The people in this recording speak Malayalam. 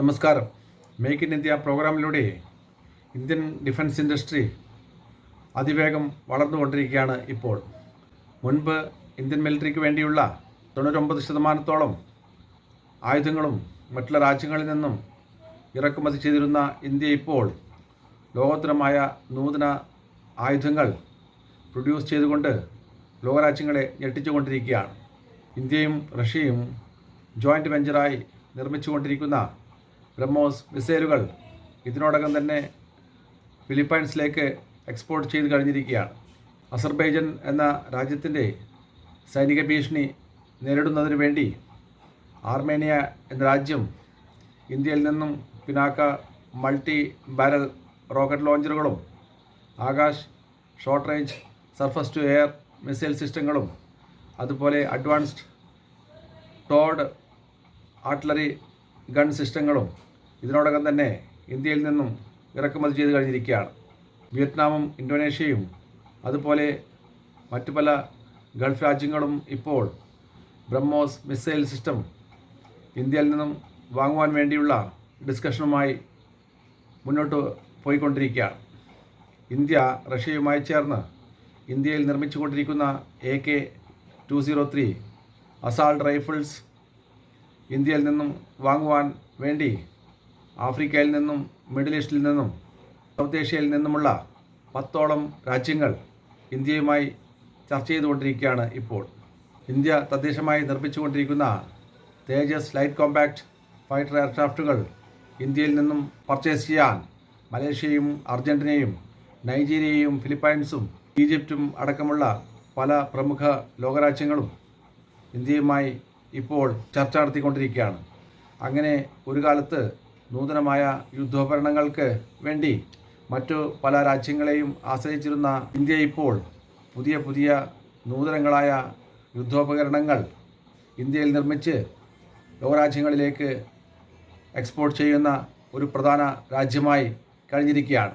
നമസ്കാരം. മേക്ക് ഇൻ ഇന്ത്യ പ്രോഗ്രാമിലൂടെ ഇന്ത്യൻ ഡിഫൻസ് ഇൻഡസ്ട്രി അതിവേഗം വളർന്നുകൊണ്ടിരിക്കുകയാണ് ഇപ്പോൾ. മുൻപ് ഇന്ത്യൻ മിലിറ്ററിക്ക് വേണ്ടിയുള്ള തൊണ്ണൂറ്റൊമ്പത് ശതമാനത്തോളം ആയുധങ്ങളും മറ്റുള്ള രാജ്യങ്ങളിൽ നിന്നും ഇറക്കുമതി ചെയ്തിരുന്ന ഇന്ത്യ ഇപ്പോൾ ലോകോത്തരമായ നൂതന ആയുധങ്ങൾ പ്രൊഡ്യൂസ് ചെയ്തുകൊണ്ട് ലോകരാജ്യങ്ങളെ ഞെട്ടിച്ചുകൊണ്ടിരിക്കുകയാണ്. ഇന്ത്യയും റഷ്യയും ജോയിന്റ് വെഞ്ചറായി നിർമ്മിച്ചുകൊണ്ടിരിക്കുന്ന ബ്രഹ്മോസ് മിസൈലുകൾ ഇതിനോടകം തന്നെ ഫിലിപ്പൈൻസിലേക്ക് എക്സ്പോർട്ട് ചെയ്ത് കഴിഞ്ഞിരിക്കുകയാണ്. അസർബൈജൻ എന്ന രാജ്യത്തിന്റെ സൈനിക ഭീഷണി നേരിടുന്നതിന് വേണ്ടി ആർമേനിയ എന്ന രാജ്യം ഇന്ത്യയിൽ നിന്നും Pinaka multi barrel rocket ലോഞ്ചറുകളും Akash short range surface to air missile സിസ്റ്റങ്ങളും അതുപോലെ അഡ്വാൻസ്ഡ് ടോഡ് ആർട്ടിലറി ഗൺ സിസ്റ്റങ്ങളും ഇതിനോടകം തന്നെ ഇന്ത്യയിൽ നിന്നും ഇറക്കുമതി ചെയ്ത് കഴിഞ്ഞിരിക്കുകയാണ്. വിയറ്റ്നാമും ഇന്തോനേഷ്യയും അതുപോലെ മറ്റു പല ഗൾഫ് രാജ്യങ്ങളും ഇപ്പോൾ ബ്രഹ്മോസ് മിസൈൽ സിസ്റ്റം ഇന്ത്യയിൽ നിന്നും വാങ്ങുവാൻ വേണ്ടിയുള്ള ഡിസ്കഷനുമായി മുന്നോട്ട് പോയിക്കൊണ്ടിരിക്കുകയാണ്. ഇന്ത്യ റഷ്യയുമായി ചേർന്ന് ഇന്ത്യയിൽ നിർമ്മിച്ചുകൊണ്ടിരിക്കുന്ന A K two zero three assault rifles ഇന്ത്യയിൽ നിന്നും വാങ്ങുവാൻ വേണ്ടി ആഫ്രിക്കയിൽ നിന്നും മിഡിൽ ഈസ്റ്റിൽ നിന്നും സൗത്ത് ഏഷ്യയിൽ നിന്നുമുള്ള പത്തോളം രാജ്യങ്ങൾ ഇന്ത്യയുമായി ചർച്ച ചെയ്തുകൊണ്ടിരിക്കുകയാണ് ഇപ്പോൾ. ഇന്ത്യ തദ്ദേശമായി നിർമ്മിച്ചുകൊണ്ടിരിക്കുന്ന തേജസ് ലൈറ്റ് കോമ്പാക്ട് ഫൈറ്റർ എയർക്രാഫ്റ്റുകൾ ഇന്ത്യയിൽ നിന്നും പർച്ചേസ് ചെയ്യാൻ മലേഷ്യയും അർജന്റീനയും നൈജീരിയയും ഫിലിപ്പൈൻസും ഈജിപ്തും അടക്കമുള്ള പല പ്രമുഖ ലോകരാജ്യങ്ങളും ഇന്ത്യയുമായി ഇപ്പോൾ ചർച്ച നടത്തിക്കൊണ്ടിരിക്കുകയാണ്. അങ്ങനെ ഒരു കാലത്ത് നൂതനമായ യുദ്ധോപകരണങ്ങൾക്ക് വേണ്ടി മറ്റു പല രാജ്യങ്ങളെയും ആശ്രയിച്ചിരുന്ന ഇന്ത്യ ഇപ്പോൾ പുതിയ പുതിയ നൂതനങ്ങളായ യുദ്ധോപകരണങ്ങൾ ഇന്ത്യയിൽ നിർമ്മിച്ച് ലോകരാജ്യങ്ങളിലേക്ക് എക്സ്പോർട്ട് ചെയ്യുന്ന ഒരു പ്രധാന രാജ്യമായി കഴിഞ്ഞിരിക്കുകയാണ്.